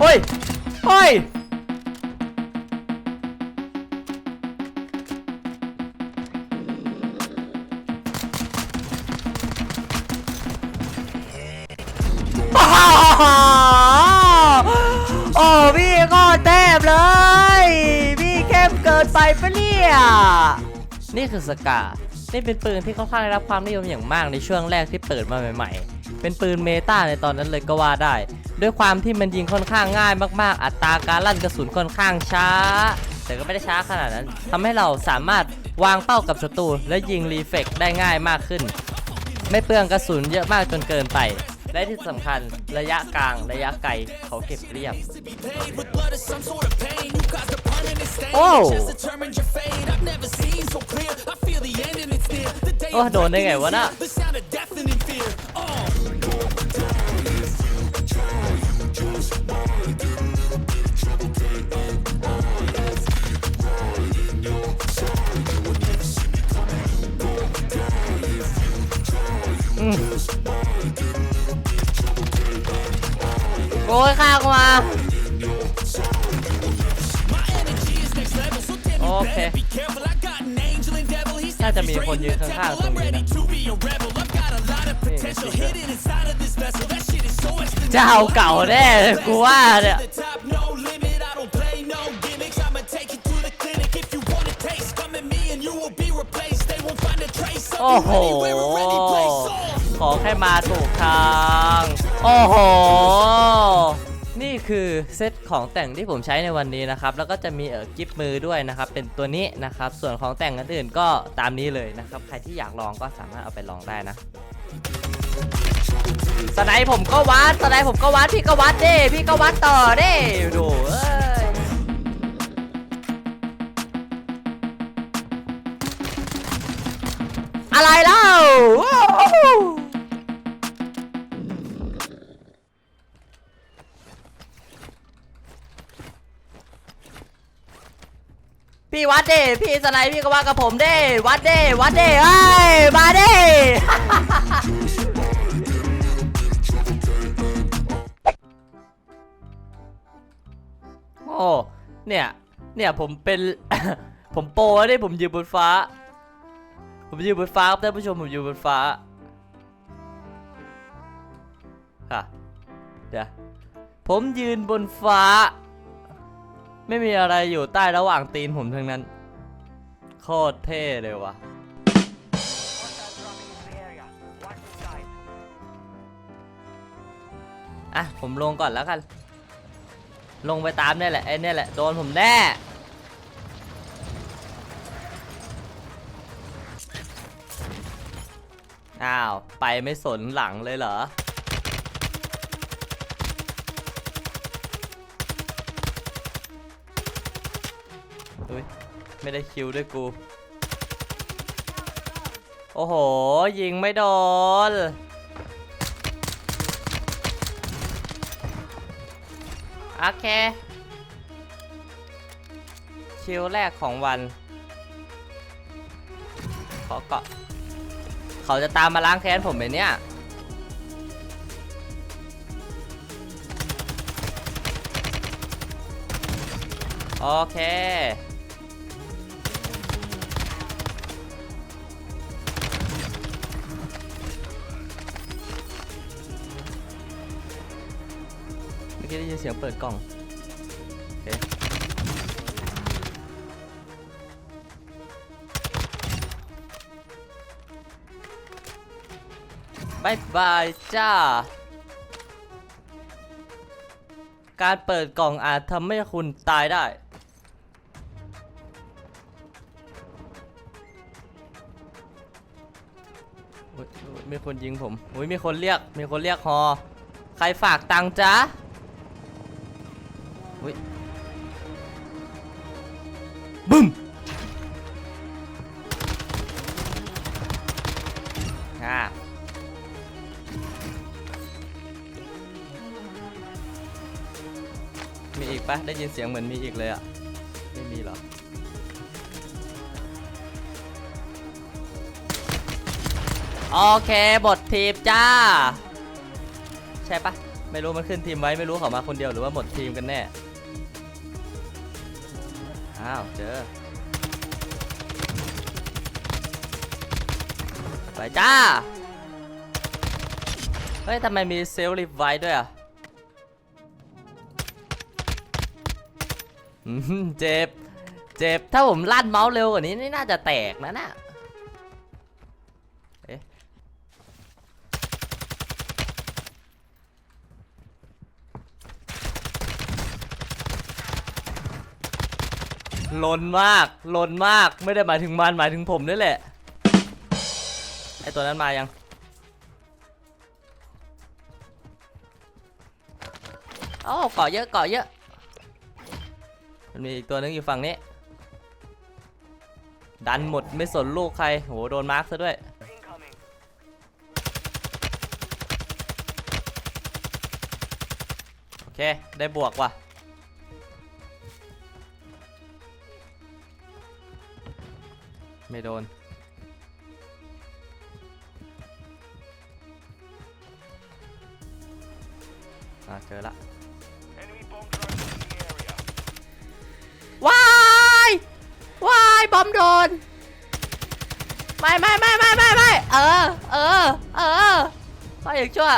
เฮ้ยเฮ้ยอ้าวโอ้พี่ก็เต็มเลย พี่เข้มเกินไปปะเนี่ย นี่คือสกา นี่เป็นปืนที่ค่อนข้างได้รับความนิยมอย่างมากในช่วงแรกที่เปิดมาใหม่ ๆ เป็นปืนเมตาในตอนนั้นเลยก็ว่าได้ ด้วยความที่มันยิงค่อนข้างง่ายมากๆ อัตราการลั่นกระสุนค่อนข้างช้า แต่ก็ไม่ได้ช้าขนาดนั้นทำให้เราสามารถวางเป้ากับศัตรูและยิงรีเฟกได้ง่ายมากขึ้น ไม่เปลืองกระสุนเยอะมากจนเกินไป และที่สำคัญระยะกลางระยะไกลเขาเก็บเรียบ โอ้โอ้โดนได้ไงวะน่ะ เค น่าจะมีคนยืนข้างๆตรงนี้นะเจ้าเก่าแน่เลยกูว่าเนี่ยโอ้โห ขอแค่มาถูกทาง โอ้โห นี่คือเซต ของแต่งที่ผมใช้ในวันนี้นะครับแล้วก็จะมีเออกิฟมือด้วยนะครับเป็นตัวนี้นะครับส่วนของแต่งอื่นๆก็ตามนี้เลยนะครับใครที่อยากลองก็สามารถเอาไปลองได้นะสไนป์ผมก็วัดสไนป์ผมก็วัดพี่ก็วัดเด้พี่ก็วัดต่อเด้ดูเอ้ยอ พี่วัดเด้พี่สไนป์พี่ก็ว่ากับผมเด้วัดเด้วัดเด้เอ้ยมาเด้โอ้เนี่ย เนี่ยผมเป็น ผมโปรแล้วนี่ผมยืนบนฟ้า ผมยืนบนฟ้าครับท่านผู้ชมผมยู่บนฟ้าค่ะเดี๋ยวผมยืนบนฟ้า ไม่มีอะไรอยู่ใต้ระหว่างตีนผมทั้งนั้น โคตรเท่เลยวะอะ ผมลงก่อนแล้วกัน ลงไปตามเนี่ยแหละไอ้เนี่ยแหละ โดนผมแน่อ้าว ไปไม่สนหลังเลยเหรอ อุ้ยไม่ได้คิวด้วยกู โอ้โห ยิงไม่โดนโอเค คิวแรกของวัน ขอเกาะ เขาจะตามมาล้างแค้นผมไหมเนี่ย โอเค เมื่อกี้ได้ยินเสียงเปิดกล่อง โอเค บายบายจ้า การเปิดกล่องอาจทำให้คุณตายได้ มีคนยิงผมอุ้ยมีคนเรียก มีคนเรียกฮอ ใครฝากตังค์จ๊ะอุ้ยบึ้มอ่ามีอีกปะได้ยินเสียงเหมือนมีอีกเลยอะไม่มีหรอ โอเคบททีบจ้า ใช่ปะไม่รู้มันขึ้นทีมไว้ไม่รู้เขามาคนเดียวหรือว่าหมดทีมกันแน่ อ้าวเจอ ไปจ้า เฮ้ยทำไมมีเซลล์รีไวท์ด้วยอะอืมเจ็บ เจ็บ ถ้าผมลั่นเมาส์เร็วกว่านี้นี่น่าจะแตกนะน่ะ ลนมากลนมากไม่ได้หมายถึงมันหมายถึงผมนี่แหละไอตัวนั้นมายังโอ้เกาะเยอะเกาะเยอะมันมีอีกตัวนึงอยู่ฝั่งนี้ ดันหมดไม่สนลูกใครโหโดนมาร์คซะด้วยโอเคได้บวกว่ะ ไม่โดน อ่าเจอละ Enemy bomb drones in the area. ว้ายว้ายบอมโดน ไม่ไม่ไม่ไม่ไม่ไม่เออ เออ เออไปอย่างชั่ว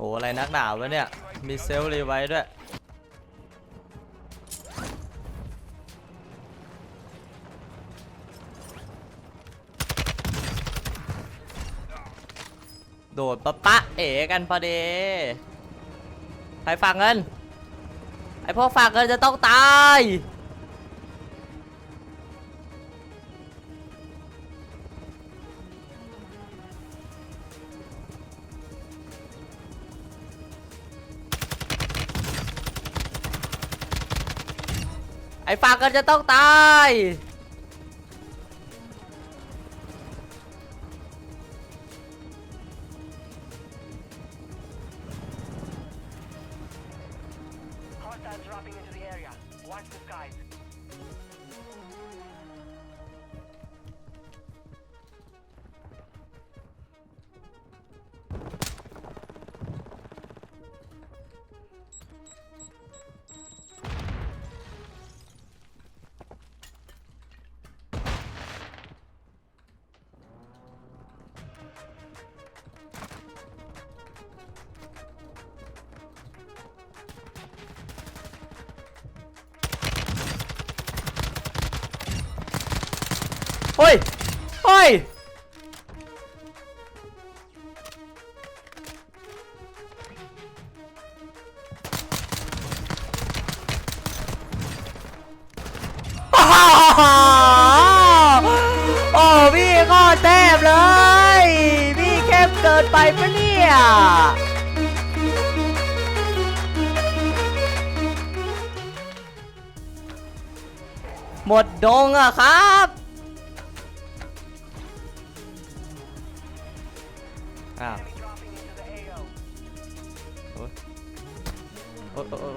โหอะไรนักหนาวะเนี่ย มีเซลล์รีไวท์ด้วย โดดปะปะเอ๋กันพอดี ใครฝากเงิน ไอพวกฝากเงินจะต้องตาย ฝากเงินจะต้องตาย เฮ้ย เฮ้ย โอ้พี่ก็แต้มเลย พี่เข้มเกินไปปะเนี่ย หมดดงอะครับ อ้าว Enemy dropping into the AO. โอ๊ยโอ๊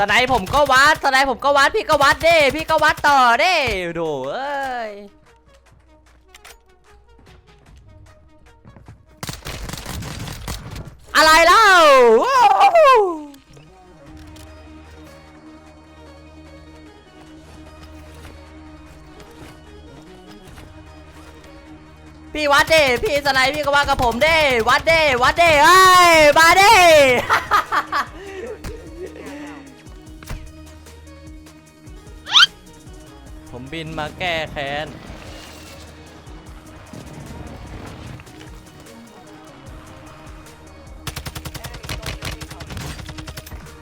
สไนป์ผมก็วัดสไนป์ผมก็วัดพี่ก็วัดเด้พี่ก็วัดต่อเด้โดเอ้ยอะไรเล่าว้วพี่วัดเด้พี่สไนป์พี่ก็วัดกับผมเด้วัดเด้วัดเด้เอ้ยมาเด้ ผมบินมาแก้แค้น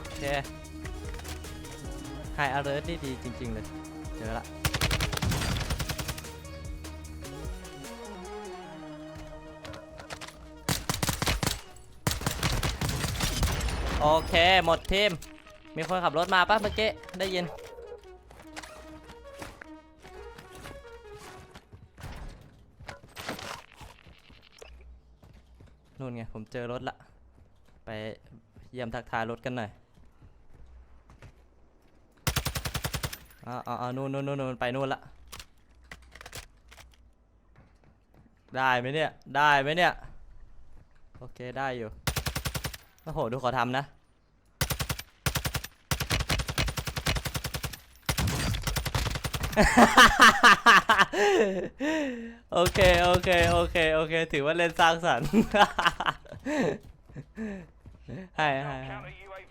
โอเคไฮอาร์เรสนี่ดีจริง ๆ เลย เจอละโอเค หมดทีมมีคนขับรถมาป่ะเมื่อกี้ ได้ยิน นู่นไง ผมเจอรถละ ไปเยี่ยมทักทายรถกันหน่อยอ๋ออ๋อนู่นนู่นนู่นนู่นไปนู่นละ ได้ไหมเนี่ย ได้ไหมเนี่ย โอเคได้อยู่ โอ้โห ดูขาทำนะ โอเคโอเคโอเคโอเค ถือว่าเล่นสร้างสรรค์ ให้ให้ให้